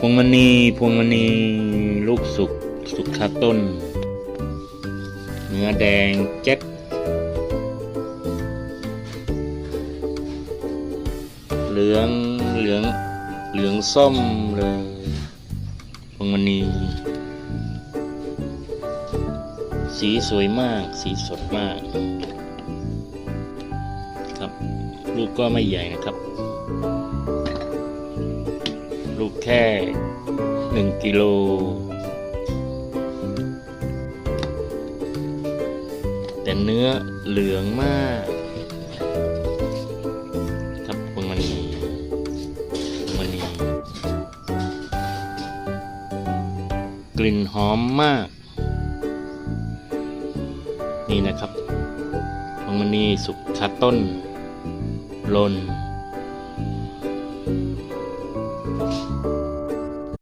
พวงมณีพวงมณีลูกสุกสุกคาต้น เนื้อแดงแจ๊ดเหลืองเหลืองเหลืองส้มเลยพวงมณีสีสวยมาก สีสดมาก ครับ ลูกก็ไม่ใหญ่นะครับ ลูกแค่หนึ่งกิโลแต่เนื้อเหลืองมากครับพวงมณีพวงมณีกลิ่นหอมมาก นี่นะครับพวงมณีสุกคาต้นลน